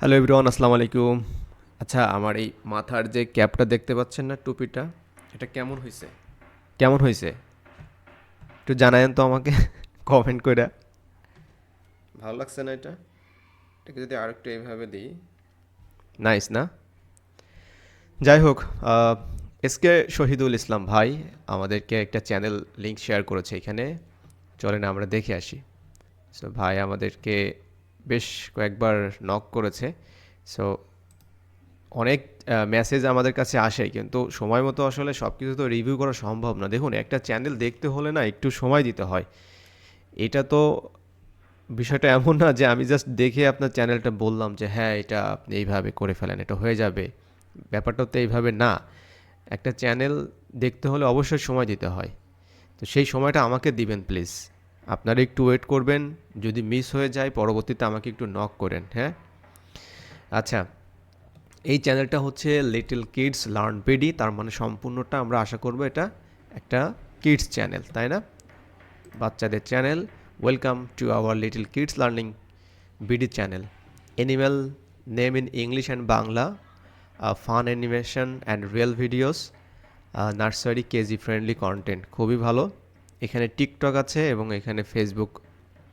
Hello everyone আসসালামু আলাইকুম। আচ্ছা আমার এই মাথার যে ক্যাপটা দেখতে পাচ্ছেন না টুপিটা এটা কেমন হয়েছে কেমন হয়েছে একটু জানায়েন তো আমাকে কমেন্ট করে ভালো লাগছে না এটা? এটাকে যদি আরেকটু এইভাবে দিই। নাইস না? যাই হোক এসকে শহীদুল ইসলাম ভাই আমাদেরকে একটা চ্যানেল লিংক শেয়ার করেছে এখানে। চলেন আমরা দেখে আসি। সো ভাই আমাদেরকে বেশ কয়েকবার নক করেছে। সো অনেক মেসেজ আমাদের কাছে আসে, কিন্তু সময় মতো আসলে সব কিছু তো রিভিউ করা সম্ভব না। দেখুন, একটা চ্যানেল দেখতে হলে না একটু সময় দিতে হয়। এটা তো বিষয়টা এমন না যে আমি জাস্ট দেখে আপনার চ্যানেলটা বললাম যে হ্যাঁ এটা আপনি এইভাবে করে ফেলেন, এটা হয়ে যাবে। ব্যাপারটা তো এইভাবে না। একটা চ্যানেল দেখতে হলে অবশ্যই সময় দিতে হয়। তো সেই সময়টা আমাকে দিবেন প্লিজ আপনারা একটু ওয়েট করবেন, যদি মিস হয়ে যায়, পরবর্তীতে আমাকে একটু নক করেন হ্যাঁ? আচ্ছা এই চ্যানেলটা হচ্ছে লিটল কিডস লার্ন পিডি তার মানে সম্পূর্ণটা আমরা আশা করব এটা একটা কিডস চ্যানেল তাই না? বাচ্চাদের channel welcome to our little kids learning BD channel animal name in English and Bangla fun animation and real videos nursery KG friendly content খুবই ভালো। এখানে টিকটক আছে এবং এখানে ফেসবুক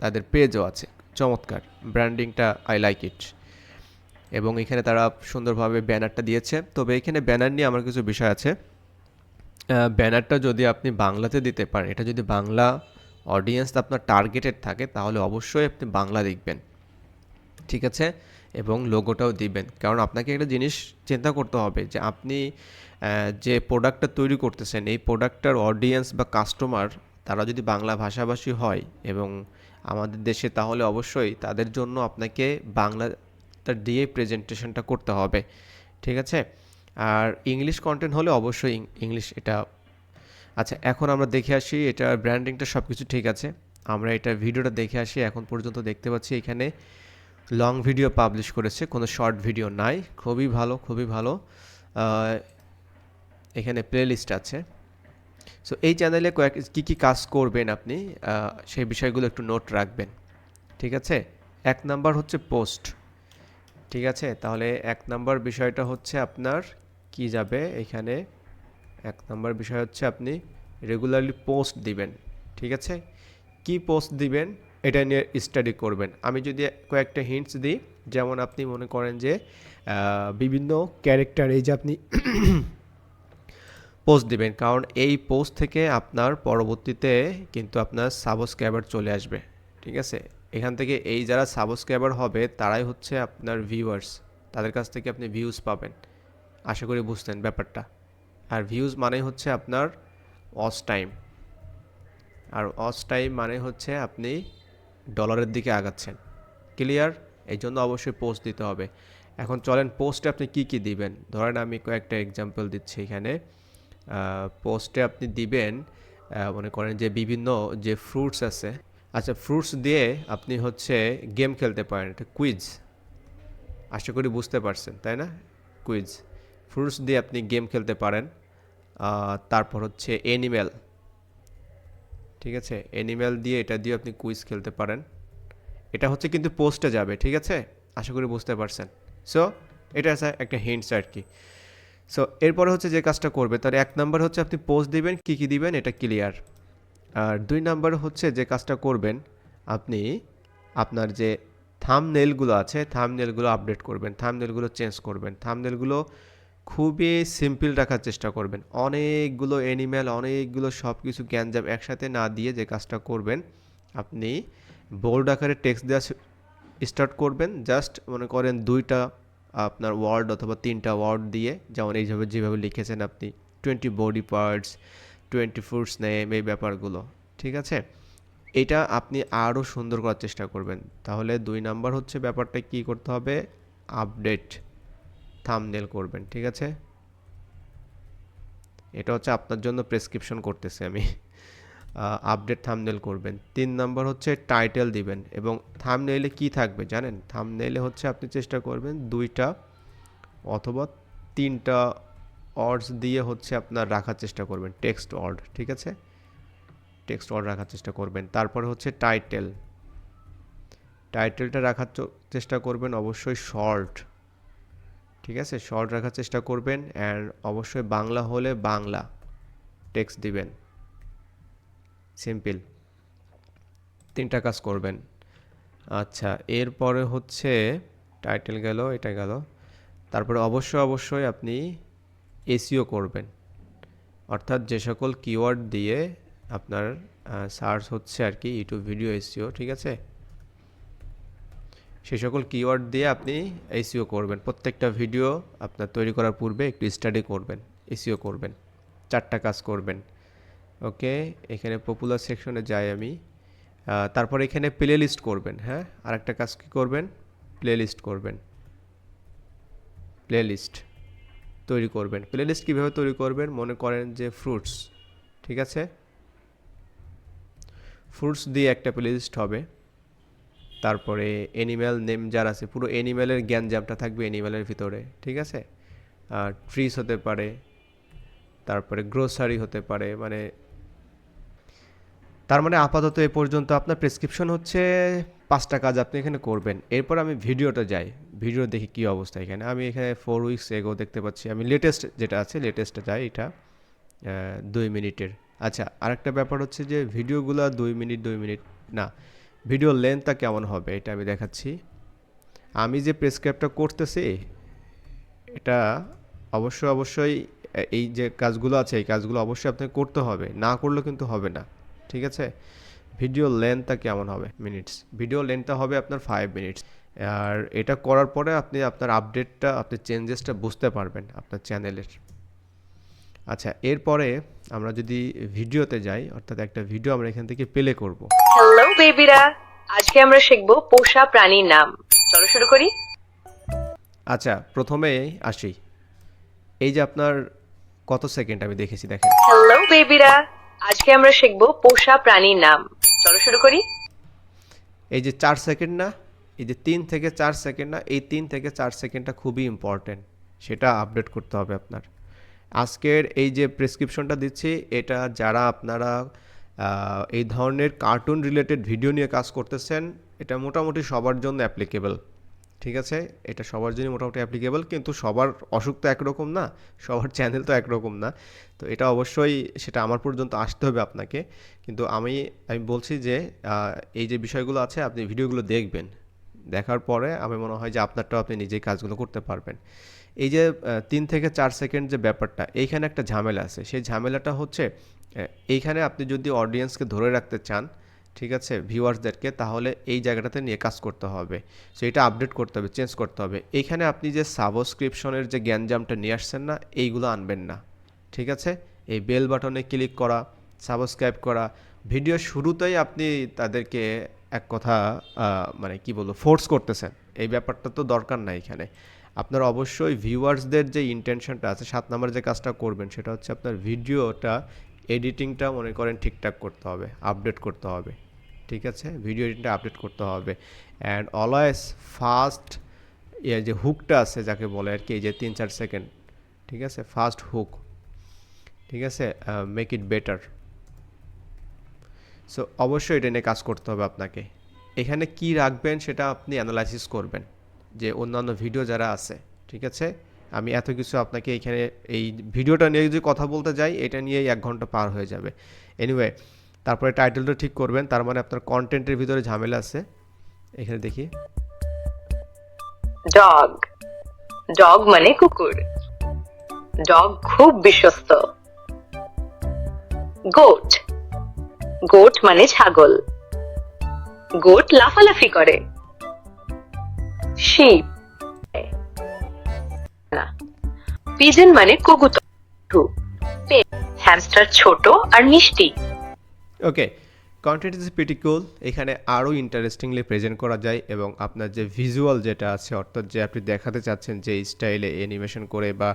তাদের পেজও আছে। চমৎকার। ব্র্যান্ডিংটা আই লাইক ইট এবং এখানে তারা সুন্দরভাবে ব্যানারটা দিয়েছে। তবে এখানে ব্যানার নিয়ে আমার কিছু বিষয় আছে। ব্যানারটা যদি আপনি বাংলাতে দিতে পারেন, এটা যদি বাংলা অডিয়েন্স আপনার টার্গেটেড থাকে, তাহলে অবশ্যই আপনি বাংলা দেখবেন। ঠিক আছে? এবং লোগোটাও দিবেন। কারণ আপনাকে একটা জিনিস চিন্তা করতে হবে যে আপনি যে প্রোডাক্টটা তৈরি করতেছেন, এই প্রোডাক্টটার অডিয়েন্স বা কাস্টমার তারা যদি বাংলা ভাষাভাষী হয় এবং আমাদের দেশে, তাহলে অবশ্যই তাদের জন্য আপনাকে বাংলাটা দিয়ে প্রেজেন্টেশনটা করতে হবে। ঠিক আছে? আর ইংলিশ কন্টেন্ট হলে অবশ্যই ইংলিশ এটা আচ্ছা এখন আমরা দেখে আসি এটার ব্র্যান্ডিংটা সব কিছু ঠিক আছে। আমরা এটা ভিডিওটা দেখে আসি, এখন পর্যন্ত দেখতে পাচ্ছি এখানে লং ভিডিও পাবলিশ করেছে, কোনো শর্ট ভিডিও নাই। খুবই ভালো খুবই ভালো। এখানে প্লেলিস্ট আছে। সো এই চ্যানেলে কয়েক, কী কী কাজ করবেন আপনি সেই বিষয়গুলো একটু নোট রাখবেন। ঠিক আছে? এক নাম্বার হচ্ছে পোস্ট ঠিক আছে? তাহলে এক নাম্বার বিষয়টা হচ্ছে আপনার কি যাবে এখানে? এক নাম্বার বিষয় হচ্ছে আপনি রেগুলারলি পোস্ট দিবেন। ঠিক আছে? কি পোস্ট দিবেন? এটা নিয়ে স্টাডি করবেন। আমি যদি কয়েকটা হিন্টস দিই, যেমন আপনি মনে করেন যে বিভিন্ন ক্যারেক্টার এই যে আপনি পোস্ট দিবেন, কারণ এই পোস্ট থেকে আপনার পরবর্তীতে কিন্তু আপনার সাবস্ক্রাইবার চলে আসবে, ঠিক আছে? এখান থেকে এই যারা সাবস্ক্রাইবার হবে, তারাই হচ্ছে আপনার ভিউয়ার্স তাদের কাছ থেকে আপনি ভিউজ পাবেন। আশা করি বুঝতেন ব্যাপারটা। আর ভিউজ মানে হচ্ছে আপনার অস টাইম আর অস টাইম মানে হচ্ছে আপনি ডলারের দিকে আগাচ্ছেন। ক্লিয়ার এই জন্য অবশ্যই পোস্ট দিতে হবে। এখন চলেন পোস্টে আপনি কি কি দিবেন? ধরেন আমি কয়েকটা এক্সাম্পল দিচ্ছি এখানে। পোস্টে আপনি দিবেন মনে করেন যে বিভিন্ন যে ফ্রুটস আছে আচ্ছা ফ্রুটস দিয়ে আপনি হচ্ছে গেম খেলতে পারেন এটা কুইজ আশা করি বুঝতে পারছেন, তাই না? কুইজ ফ্রুটস দিয়ে আপনি গেম খেলতে পারেন তারপর হচ্ছে অ্যানিম্যাল ঠিক আছে? অ্যানিম্যাল দিয়ে এটা দিয়ে আপনি কুইজ খেলতে পারেন। এটা হচ্ছে কিন্তু পোস্টে যাবে, ঠিক আছে? আশা করি বুঝতে পারছেন। সো এটা একটা হিন্টস আর কি। সো এরপরে হচ্ছে যে কাজটা করবে, তার এক নাম্বার হচ্ছে আপনি পোস্ট দিবেন, কী কী দিবেন, এটা ক্লিয়ার আর দুই নাম্বার হচ্ছে যে কাজটা করবেন, আপনি আপনার যে থাম নেলগুলো আছে থাম নেলগুলো আপডেট করবেন থাম নেলগুলো চেঞ্জ করবেন থাম নেলগুলো খুবই সিম্পল রাখার চেষ্টা করবেন। অনেকগুলো অ্যানিম্যাল অনেকগুলো সব কিছু গ্যাঞ্জাম একসাথে না দিয়ে যে কাজটা করবেন, আপনি বোল্ড আকারে টেক্সট দেওয়া স্টার্ট করবেন জাস্ট মনে করেন দুইটা আপনার ওয়ার্ড অথবা তিনটা ওয়ার্ড দিয়ে যেমন এইভাবে যেভাবে লিখেছেন আপনি twenty body parts twenty foods name এই ব্যাপারগুলো, ঠিক আছে? এটা আপনি আরও সুন্দর করার চেষ্টা করবেন। তাহলে দুই নাম্বার হচ্ছে ব্যাপারটা কি করতে হবে? আপডেট থামনেল করবেন, ঠিক আছে? এটা হচ্ছে আপনার জন্য প্রেসক্রিপশন করতেছি আমি। আপডেট থামনেল করবেন। তিন নম্বর হচ্ছে টাইটেল দিবেন এবং থামনেইলে কি থাকবে জানেন? থামনেইলে হচ্ছে আপনি চেষ্টা করবেন দুইটা অথবা তিনটা অর্ডস দিয়ে হচ্ছে আপনার রাখার চেষ্টা করবেন টেক্সট অর্ড ঠিক আছে? টেক্সট অর্ড রাখার চেষ্টা করবেন। তারপরে হচ্ছে টাইটেল টাইটেলটা রাখার চেষ্টা করবেন অবশ্যই শর্ট ঠিক আছে? শর্ট রাখার চেষ্টা করবেন অ্যান্ড অবশ্যই বাংলা হলে বাংলা টেক্সট দিবেন। সিম্পল। তিনটা কাজ করবেন। আচ্ছা এরপরে হচ্ছে টাইটেল গেল, এটা গেল। তারপরে অবশ্যই অবশ্যই আপনি এসিও করবেন। অর্থাৎ যে সকল কিওয়ার্ড দিয়ে আপনার সার্চ হচ্ছে আর কি ইউটিউব ভিডিও এসিও ঠিক আছে? সেই সকল কিওয়ার্ড দিয়ে আপনি এসিও করবেন। প্রত্যেকটা ভিডিও আপনার তৈরি করার পূর্বে একটু স্টাডি করবেন এসিও করবেন। চারটা কাজ করবেন। ওকে, এখানে পপুলার সেকশনে যাই আমি। তারপর এখানে প্লে লিস্ট করবেন হ্যাঁ? আরেকটা কাজ কি করবেন? প্লে লিস্ট করবেন। প্লে লিস্ট তৈরি করবেন। প্লে লিস্ট কীভাবে তৈরি করবেন? মনে করেন যে ফ্রুটস ঠিক আছে? ফ্রুটস দিয়ে একটা প্লে লিস্ট হবে। তারপরে অ্যানিম্যাল নেম যার আছে, পুরো অ্যানিম্যালের জ্ঞান জ্যামটা থাকবে অ্যানিম্যালের ভিতরে, ঠিক আছে? আর ট্রিস হতে পারে, তারপরে গ্রোসারি হতে পারে মানে তার মানে আপাতত এ পর্যন্ত আপনার প্রেসক্রিপশন হচ্ছে পাঁচটা কাজ আপনি এখানে করবেন। এরপর আমি ভিডিওটা যাই। ভিডিও দেখি কী অবস্থা এখানে। আমি এখানে ফোর উইকস এগো দেখতে পাচ্ছি। আমি লেটেস্ট যেটা আছে লেটেস্টে যাই এটা দুই মিনিটের। আচ্ছা আরেকটা ব্যাপার হচ্ছে যে ভিডিওগুলো দুই মিনিট দুই মিনিট, না, ভিডিও লেন্থটা কেমন হবে এটা আমি দেখাচ্ছি। আমি যে প্রেসক্রাইবটা করতেছি, এটা অবশ্যই অবশ্যই, এই যে কাজগুলো আছে, এই কাজগুলো অবশ্যই আপনাকে করতে হবে। না করলেও কিন্তু হবে না। ঠিক আছে? ভিডিও লেন্থটা কেমন হবে? মিনিটস ভিডিও লেন্থটা হবে আপনার ফাইভ মিনিটস আর এটা করার পরে আপনি আপনার আপডেটটা আপনি চেঞ্জেসটা বুঝতে পারবেন আপনার চ্যানেলের আচ্ছা এরপরে আমরা যদি ভিডিওতে যাই অর্থাৎ একটা ভিডিও আমরা এখান থেকে প্লে করব। হ্যালো বেবিরা আজকে আমরা শিখব পোষা প্রাণীর নাম। চলো শুরু করি। আচ্ছা প্রথমে আসি। এই যে আপনার কত সেকেন্ড আমি দেখেছি দেখেন। হ্যালো বেবিরা আজকে আমরা শিখব পোষা প্রাণীর নাম। চলো শুরু করি। এই যে চার সেকেন্ড না, এই যে তিন থেকে চার সেকেন্ড না, এই তিন থেকে চার সেকেন্ডটা খুবই ইম্পর্টেন্ট সেটা আপডেট করতে হবে আপনার। আজকের এই যে প্রেসক্রিপশনটা দিচ্ছি, এটা যারা আপনারা এই ধরনের কার্টুন রিলেটেড ভিডিও নিয়ে কাজ করতেছেন, এটা মোটামুটি সবার জন্য অ্যাপ্লিকেবল ঠিক আছে? এটা সবার জন্য মোটামুটি অ্যাপ্লিকেবল কিন্তু সবার অসুখ তো একরকম না, সবার চ্যানেল তো একরকম না। তো এটা অবশ্যই সেটা আমার পর্যন্ত আসতে হবে আপনাকে। কিন্তু আমি আমি বলছি যে এই যে বিষয়গুলো আছে, আপনি ভিডিওগুলো দেখবেন। দেখার পরে আমি মনে হয় যে আপনারটাও আপনি নিজেই কাজগুলো করতে পারবেন। এই যে তিন থেকে চার সেকেন্ড যে ব্যাপারটা, এইখানে একটা ঝামেলা আছে। সেই ঝামেলাটা হচ্ছে এইখানে আপনি যদি অডিয়েন্সকে ধরে রাখতে চান ঠিক আছে ভিউয়ার্সদেরকে তাহলে এই জায়গাটাতে নিয়ে কাজ করতে হবে। সো এটা আপডেট করতে হবে চেঞ্জ করতে হবে। এইখানে আপনি যে সাবস্ক্রিপশনের যে জ্ঞানজামটা নিয়ে আসছেন না, এইগুলো আনবেন না। ঠিক আছে? এই বেল বাটনে ক্লিক করা সাবস্ক্রাইব করা। ভিডিও শুরুতেই আপনি তাদেরকে এক কথা মানে কি বলব ফোর্স করতেছেন। এই ব্যাপারটা তো দরকার নাই এখানে। আপনার অবশ্যই ভিউয়ার্সদের যে ইন্টেনশনটা আছে, সাত নম্বর যে কাজটা করবেন, সেটা হচ্ছে আপনার ভিডিওটা এডিটিংটা মনে করেন ঠিকঠাক করতে হবে আপডেট করতে হবে। ঠিক আছে? ভিডিও এডিটিংটা আপডেট করতে হবে। অ্যান্ড অলওয়েজ ফাস্ট ইয়ে যে হুকটা আছে যাকে বলে আর কি, এই যে তিন চার সেকেন্ড ঠিক আছে? ফাস্ট হুক ঠিক আছে? মেক ইট বেটার সো অবশ্যই এটা নিয়ে কাজ করতে হবে আপনাকে। এখানে কি রাখবেন সেটা আপনি অ্যানালাইসিস করবেন, যে অন্যান্য ভিডিও যারা আছে, ঠিক আছে? আমি এত কিছু আপনাকে এখানে, এই ভিডিওটা নিয়ে যদি কথা বলতে যাই, এটা নিয়েই এক ঘণ্টা পার হয়ে যাবে। এনিওয়ে তারপরে টাইটেলটা ঠিক করবেন, তার মানে আপনার কন্টেন্টের ভিতরে ঝামেলা আছে। এখানে দেখি। ডগ ডগ মানে কুকুর। ডগ খুব বিশ্বস্ত। গোট গোট মানে ছাগল। গোট লাফালাফি করে। শিপ না। পিজন মানে কবুতর হ্যামস্টার ছোট আর মিষ্টি। Okay content is pretty cool এখানে আরও ইন্টারেস্টিংলি প্রেজেন্ট করা যায় এবং আপনার যে ভিজুয়াল যেটা আছে, অর্থাৎ যে আপনি দেখাতে চাচ্ছেন যে স্টাইলে অ্যানিমেশন করে বা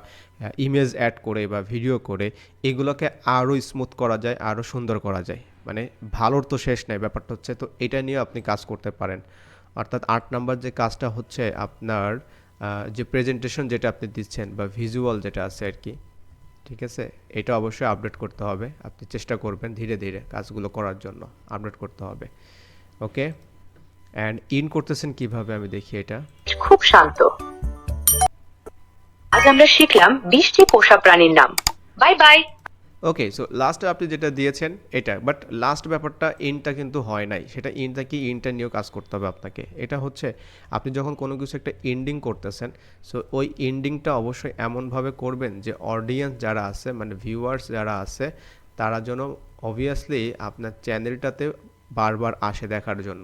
ইমেজ অ্যাড করে বা ভিডিও করে, এগুলোকে আরও স্মুথ করা যায় আরও সুন্দর করা যায়। মানে ভালোর তো শেষ নাই, ব্যাপারটা হচ্ছে তো এটা নিয়ে আপনি কাজ করতে পারেন। অর্থাৎ আট নাম্বার যে কাজটা হচ্ছে আপনার যে প্রেজেন্টেশন যেটা আপনি দিচ্ছেন বা ভিজুয়াল যেটা আছে আর কি ঠিক আছে? এটা অবশ্যই আপডেট করতে হবে। আপনি চেষ্টা করবেন ধীরে ধীরে কাজগুলো করার জন্য আপডেট করতে হবে। ওকে অ্যান্ড ইন করতেছেন কীভাবে? আমি দেখি এটা। খুব শান্ত। আজ আমরা শিখলাম বিশটি পোষা প্রাণীর নাম। বাই বাই ওকে সো লাস্টে আপনি যেটা দিয়েছেন এটা বাট লাস্ট ব্যাপারটা ইনটা কিন্তু হয় নাই। সেটা ইনটা কি ইনটা নিয়েও কাজ করতে হবে আপনাকে। এটা হচ্ছে, আপনি যখন কোনো কিছু একটা এন্ডিং করতেছেন সো ওই এন্ডিংটা অবশ্যই এমনভাবে করবেন যে অডিয়েন্স যারা আছে মানে ভিউয়ার্স যারা আছে, তারা যেন অবভিয়াসলি আপনার চ্যানেলটাতে বারবার আসে দেখার জন্য।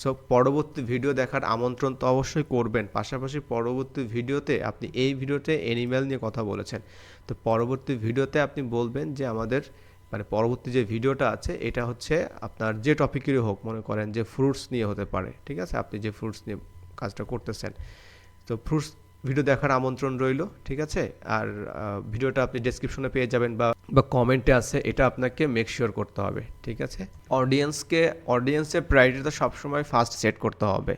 সো পরবর্তী ভিডিও দেখার আমন্ত্রণ তো অবশ্যই করবেন। পাশাপাশি পরবর্তী ভিডিওতে আপনি এই ভিডিওতে অ্যানিম্যাল নিয়ে কথা বলেছেন। তো পরবর্তী ভিডিওতে আপনি বলবেন যে আমাদের মানে পরবর্তী যে ভিডিওটা আছে, এটা হচ্ছে আপনার যে টপিকেরই হোক, মনে করেন যে ফ্রুটস নিয়ে হতে পারে। ঠিক আছে? আপনি যে ফ্রুটস নিয়ে কাজটা করতেছেন। তো ফ্রুটস ভিডিও দেখার আমন্ত্রণ রইল, ঠিক আছে? আর ভিডিওটা আপনি ডেসক্রিপশনে পেয়ে যাবেন বা বা কমেন্টে আছে, এটা আপনাকে মেক শিওর করতে হবে, ঠিক আছে? অডিয়েন্সকে অডিয়েন্সের প্রায়োরিটিটা সবসময় ফার্স্ট সেট করতে হবে।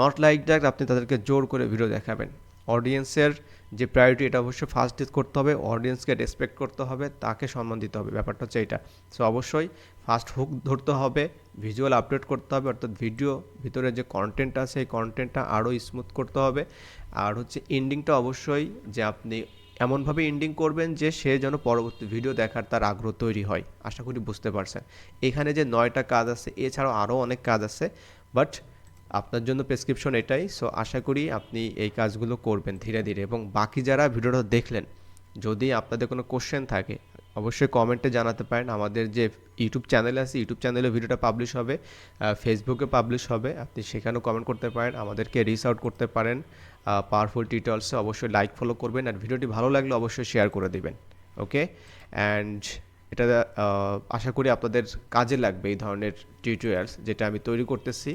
নট লাইক দ্যাট আপনি তাদেরকে জোর করে ভিডিও দেখাবেন। অডিয়েন্সের যে প্রায়োরিটি এটা অবশ্যই ফার্স্ট ডিস করতে হবে অডিয়েন্সকে রেসপেক্ট করতে হবে, তাকে সম্মান দিতে হবে, ব্যাপারটা হচ্ছে এটা সো অবশ্যই ফার্স্ট হুক ধরতে হবে ভিজুয়াল আপডেট করতে হবে, অর্থাৎ ভিডিও ভিতরে যে কন্টেন্ট আছে সেই কন্টেন্টটা আরও স্মুথ করতে হবে। আর হচ্ছে এন্ডিংটা অবশ্যই যে আপনি এমনভাবে এন্ডিং করবেন যে সে যেন পরবর্তী ভিডিও দেখার তার আগ্রহ তৈরি হয়। আশা করি বুঝতে পারছেন। এখানে যে নয়টা কাজ আছে, এছাড়াও আরও অনেক কাজ আছে বাট আপনার জন্য প্রেসক্রিপশন এটাই। সো আশা করি আপনি এই কাজগুলো করবেন ধীরে ধীরে। এবং বাকি যারা ভিডিওটা দেখলেন, যদি আপনাদের কোনো কোশ্চেন থাকে, অবশ্যই কমেন্টে জানাতে পারেন। আমাদের যে ইউটিউব চ্যানেল আছে ইউটিউব চ্যানেলে ভিডিওটা পাবলিশ হবে ফেসবুকে পাবলিশ হবে। আপনি সেখানেও কমেন্ট করতে পারেন, আমাদেরকে রিচ আউট করতে পারেন। পাওয়ারফুল টিউটোরিয়ালসে অবশ্যই লাইক ফলো করবেন। আর ভিডিওটি ভালো লাগলে অবশ্যই শেয়ার করে দেবেন। ওকে অ্যান্ড এটা আশা করি আপনাদের কাজে লাগবে এই ধরনের টিউটোরিয়ালস যেটা আমি তৈরি করতেছি।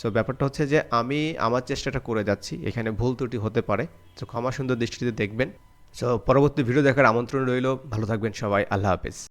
সো ব্যাপারটা হচ্ছে যে আমি আমার চেষ্টাটা করে যাচ্ছি। এখানে ভুল ত্রুটি হতে পারে। তো ক্ষমা সুন্দর দৃষ্টিতে দেখবেন। সো পরবর্তী ভিডিও দেখার আমন্ত্রণ রইল। ভালো থাকবেন সবাই। আল্লাহ হাফেজ।